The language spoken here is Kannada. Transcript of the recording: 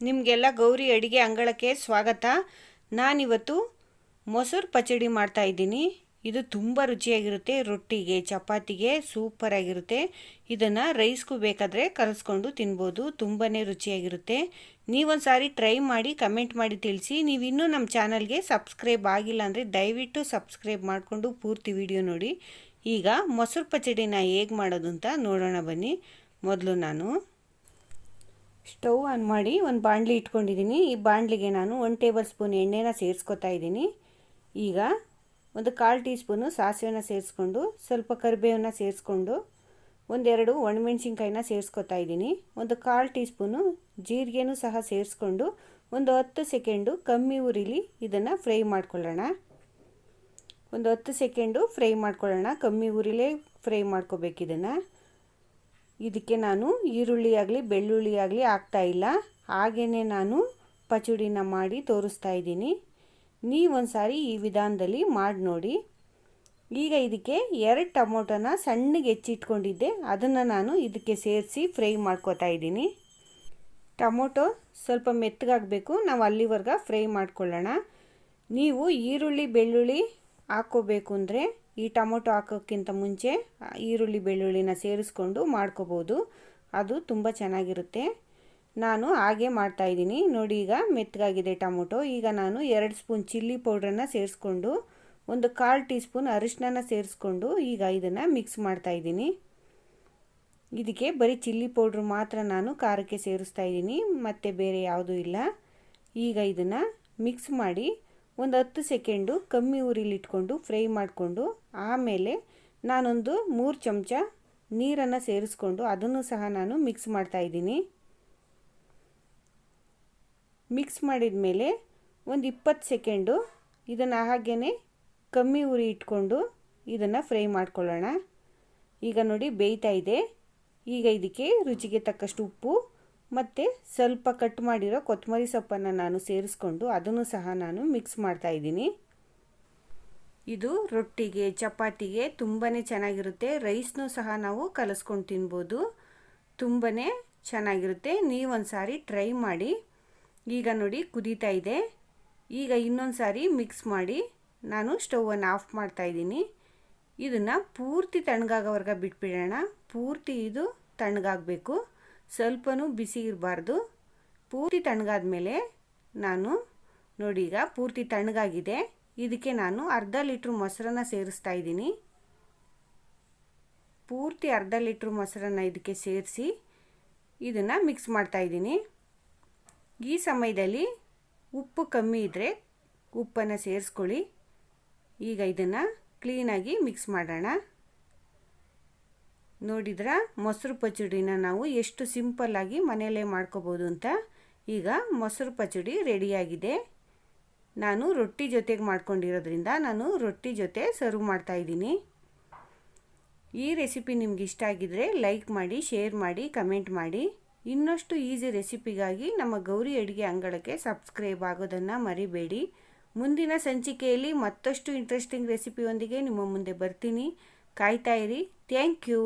ನಿಮಗೆಲ್ಲ ಗೌರಿ ಅಡಿಗೆ ಅಂಗಳಕ್ಕೆ ಸ್ವಾಗತ. ನಾನಿವತ್ತು ಮೊಸರು ಪಚಡಿ ಮಾಡ್ತಾ ಇದ್ದೀನಿ. ಇದು ತುಂಬ ರುಚಿಯಾಗಿರುತ್ತೆ, ರೊಟ್ಟಿಗೆ, ಚಪಾತಿಗೆ ಸೂಪರಾಗಿರುತ್ತೆ ಇದನ್ನು ರೈಸ್ಗೂ ಬೇಕಾದರೆ ಕಲಿಸ್ಕೊಂಡು ತಿನ್ಬೋದು ತುಂಬಾ ರುಚಿಯಾಗಿರುತ್ತೆ. ನೀವೊಂದು ಸಾರಿ ಟ್ರೈ ಮಾಡಿ, ಕಮೆಂಟ್ ಮಾಡಿ ತಿಳಿಸಿ. ನೀವು ಇನ್ನೂ ನಮ್ಮ ಚಾನಲ್ಗೆ ಸಬ್ಸ್ಕ್ರೈಬ್ ಆಗಿಲ್ಲ ಅಂದರೆ ದಯವಿಟ್ಟು ಸಬ್ಸ್ಕ್ರೈಬ್ ಮಾಡಿಕೊಂಡು ಪೂರ್ತಿ ವಿಡಿಯೋ ನೋಡಿ. ಈಗ ಮೊಸರು ಪಚಡಿನ ಹೇಗೆ ಮಾಡೋದು ಅಂತ ನೋಡೋಣ ಬನ್ನಿ. ಮೊದಲು ನಾನು ಸ್ಟವ್ ಆನ್ ಮಾಡಿ ಒಂದು ಬಾಣಲಿ ಇಟ್ಕೊಂಡಿದ್ದೀನಿ. ಈ ಬಾಣಲಿಗೆ ನಾನು ಒಂದು ಟೇಬಲ್ ಸ್ಪೂನ್ ಎಣ್ಣೆನ ಸೇರಿಸ್ಕೊತಾ ಇದ್ದೀನಿ. ಈಗ ಒಂದು ಕಾಲು ಟೀ ಸ್ಪೂನು ಸಾಸಿವೆನ ಸೇರಿಸ್ಕೊಂಡು, ಸ್ವಲ್ಪ ಕರಿಬೇವನ್ನ ಸೇರಿಸ್ಕೊಂಡು, ಒಂದೆರಡು ಒಣಮೆಣ್ಸಿನ್ಕಾಯಿನ ಸೇರಿಸ್ಕೊತಾ ಇದ್ದೀನಿ. ಒಂದು ಕಾಲು ಟೀ ಸ್ಪೂನು ಜೀರಿಗೆನೂ ಸಹ ಸೇರಿಸ್ಕೊಂಡು, ಒಂದು ಹತ್ತು ಸೆಕೆಂಡು ಕಮ್ಮಿ ಉರಿಲಿ ಇದನ್ನು ಫ್ರೈ ಮಾಡ್ಕೊಳ್ಳೋಣ. ಒಂದು ಹತ್ತು ಸೆಕೆಂಡು ಫ್ರೈ ಮಾಡ್ಕೊಳ್ಳೋಣ. ಕಮ್ಮಿ ಉರಿಲೇ ಫ್ರೈ ಮಾಡ್ಕೋಬೇಕು ಇದನ್ನು. ಇದಕ್ಕೆ ನಾನು ಈರುಳ್ಳಿ ಆಗಲಿ ಬೆಳ್ಳುಳ್ಳಿ ಆಗಲಿ ಇಲ್ಲ. ಹಾಗೆಯೇ ನಾನು ಪಚಡಿನ ಮಾಡಿ ತೋರಿಸ್ತಾ ಇದ್ದೀನಿ. ನೀವೊಂದು ಸಾರಿ ಈ ವಿಧಾನದಲ್ಲಿ ಮಾಡಿ ನೋಡಿ. ಈಗ ಇದಕ್ಕೆ ಎರಡು ಟೊಮೊಟೊನ ಸಣ್ಣಗೆ ಹೆಚ್ಚಿಟ್ಕೊಂಡಿದ್ದೆ. ಅದನ್ನು ನಾನು ಇದಕ್ಕೆ ಸೇರಿಸಿ ಫ್ರೈ ಮಾಡ್ಕೋತಾ ಇದ್ದೀನಿ. ಟೊಮೊಟೊ ಸ್ವಲ್ಪ ಮೆತ್ತಗಾಗಬೇಕು. ನಾವು ಅಲ್ಲಿವರೆಗೆ ಫ್ರೈ ಮಾಡ್ಕೊಳ್ಳೋಣ. ನೀವು ಈರುಳ್ಳಿ, ಬೆಳ್ಳುಳ್ಳಿ ಹಾಕ್ಕೋಬೇಕು ಅಂದರೆ ಈ ಟೊಮೊಟೊ ಹಾಕೋಕ್ಕಿಂತ ಮುಂಚೆ ಈರುಳ್ಳಿ ಬೆಳ್ಳುಳ್ಳಿನ ಸೇರಿಸ್ಕೊಂಡು ಮಾಡ್ಕೋಬೋದು. ಅದು ತುಂಬ ಚೆನ್ನಾಗಿರುತ್ತೆ. ನಾನು ಹಾಗೆ ಮಾಡ್ತಾಯಿದ್ದೀನಿ ನೋಡಿ ಈಗ ಮೆತ್ತಗಾಗಿದೆ ಟೊಮೊಟೊ. ಈಗ ನಾನು ಎರಡು ಸ್ಪೂನ್ ಚಿಲ್ಲಿ ಪೌಡ್ರನ್ನು ಸೇರಿಸ್ಕೊಂಡು, ಒಂದು ಕಾಲು ಟೀ ಸ್ಪೂನ್ ಅರಿಶಿನ ಸೇರಿಸ್ಕೊಂಡು ಈಗ ಇದನ್ನು ಮಿಕ್ಸ್ ಮಾಡ್ತಾಯಿದ್ದೀನಿ ಇದಕ್ಕೆ ಬರೀ ಚಿಲ್ಲಿ ಪೌಡ್ರ್ ಮಾತ್ರ ನಾನು ಖಾರಕ್ಕೆ ಸೇರಿಸ್ತಾ ಇದ್ದೀನಿ. ಮತ್ತು ಬೇರೆ ಯಾವುದೂ ಇಲ್ಲ. ಈಗ ಇದನ್ನು ಮಿಕ್ಸ್ ಮಾಡಿ ಒಂದು ಹತ್ತು ಸೆಕೆಂಡು ಕಮ್ಮಿ ಉರಿಲಿಟ್ಕೊಂಡು ಫ್ರೈ ಮಾಡಿಕೊಂಡು ಆಮೇಲೆ ನಾನೊಂದು ಮೂರು ಚಮಚ ನೀರನ್ನು ಸೇರಿಸ್ಕೊಂಡು ಅದನ್ನು ಸಹ ನಾನು ಮಿಕ್ಸ್ ಮಾಡ್ತಾಯಿದ್ದೀನಿ ಮಿಕ್ಸ್ ಮಾಡಿದ ಮೇಲೆ ಒಂದು ಇಪ್ಪತ್ತು ಸೆಕೆಂಡು ಇದನ್ನು ಹಾಗೇ ಕಮ್ಮಿ ಉರಿ ಇಟ್ಕೊಂಡು ಇದನ್ನು ಫ್ರೈ ಮಾಡ್ಕೊಳ್ಳೋಣ. ಈಗ ನೋಡಿ ಬೇಯ್ತಾ ಇದೆ. ಈಗ ಇದಕ್ಕೆ ರುಚಿಗೆ ತಕ್ಕಷ್ಟು ಉಪ್ಪು ಮತ್ತು ಸ್ವಲ್ಪ ಕಟ್ ಮಾಡಿರೋ ಕೊತ್ತಂಬರಿ ಸೊಪ್ಪನ್ನು ನಾನು ಸೇರಿಸ್ಕೊಂಡು ಅದನ್ನು ಸಹ ನಾನು ಮಿಕ್ಸ್ ಮಾಡ್ತಾ ಇದ್ದೀನಿ. ಇದು ರೊಟ್ಟಿಗೆ, ಚಪಾತಿಗೆ ತುಂಬಾ ಚೆನ್ನಾಗಿರುತ್ತೆ. ರೈಸ್ನೂ ಸಹ ನಾವು ಕಲಸ್ಕೊಂಡು ತಿನ್ಬೋದು. ತುಂಬಾ ಚೆನ್ನಾಗಿರುತ್ತೆ. ನೀವೊಂದು ಸಾರಿ ಟ್ರೈ ಮಾಡಿ. ಈಗ ನೋಡಿ ಕುದೀತಾ ಇದೆ. ಈಗ ಇನ್ನೊಂದು ಸಾರಿ ಮಿಕ್ಸ್ ಮಾಡಿ ನಾನು ಸ್ಟೌವನ್ನು ಆಫ್ ಮಾಡ್ತಾ ಇದ್ದೀನಿ. ಇದನ್ನು ಪೂರ್ತಿ ತಣ್ಣಗಾಗೋವರೆಗೆ ಬಿಟ್ಬಿಡೋಣ. ಪೂರ್ತಿ ಇದು ತಣ್ಣಗಾಗಬೇಕು. ಸ್ವಲ್ಪನೂ ಬಿಸಿ ಇರಬಾರ್ದು. ಪೂರ್ತಿ ತಣ್ಣಗಾದ ಮೇಲೆ ನಾನು ನೋಡಿ ಈಗ ಪೂರ್ತಿ ತಣ್ಣಗಾಗಿದೆ. ಇದಕ್ಕೆ ನಾನು ಅರ್ಧ ಲೀಟ್ರ್ ಮೊಸರನ್ನ ಸೇರಿಸ್ತಾ ಇದ್ದೀನಿ. ಪೂರ್ತಿ ಅರ್ಧ ಲೀಟ್ರ್ ಮೊಸರನ್ನ ಇದಕ್ಕೆ ಸೇರಿಸಿ ಇದನ್ನು ಮಿಕ್ಸ್ ಮಾಡ್ತಾ ಇದ್ದೀನಿ. ಈ ಸಮಯದಲ್ಲಿ ಉಪ್ಪು ಕಮ್ಮಿ ಇದ್ದರೆ ಉಪ್ಪನ್ನು ಸೇರಿಸ್ಕೊಳ್ಳಿ. ಈಗ ಇದನ್ನು ಕ್ಲೀನಾಗಿ ಮಿಕ್ಸ್ ಮಾಡೋಣ. ನೋಡಿದ್ರ? ಮೊಸರು ಪಚಡಿನ ನಾವು ಎಷ್ಟು ಸಿಂಪಲ್ಲಾಗಿ ಮನೆಯಲ್ಲೇ ಮಾಡ್ಕೋಬೋದು ಅಂತ? ಈಗ ಮೊಸರು ಪಚಡಿ ರೆಡಿಯಾಗಿದೆ. ನಾನು ರೊಟ್ಟಿ ಜೊತೆಗೆ ಮಾಡ್ಕೊಂಡಿರೋದ್ರಿಂದ ನಾನು ರೊಟ್ಟಿ ಜೊತೆ ಸರ್ವ್ ಮಾಡ್ತಾ ಇದ್ದೀನಿ. ಈ ರೆಸಿಪಿ ನಿಮ್ಗೆ ಇಷ್ಟ ಆಗಿದ್ರೆ ಲೈಕ್ ಮಾಡಿ, ಶೇರ್ ಮಾಡಿ, ಕಮೆಂಟ್ ಮಾಡಿ. ಇನ್ನಷ್ಟು ಈಸಿ ರೆಸಿಪಿಗಾಗಿ ನಮ್ಮ ಗೌರಿ ಅಡುಗೆ ಅಂಗಳಕ್ಕೆ ಸಬ್ಸ್ಕ್ರೈಬ್ ಆಗೋದನ್ನು ಮರಿಬೇಡಿ. ಮುಂದಿನ ಸಂಚಿಕೆಯಲ್ಲಿ ಮತ್ತಷ್ಟು ಇಂಟ್ರೆಸ್ಟಿಂಗ್ ರೆಸಿಪಿಯೊಂದಿಗೆ ನಿಮ್ಮ ಮುಂದೆ ಬರ್ತೀನಿ. ಕಾಯ್ತಾ ಇರಿ. Thank you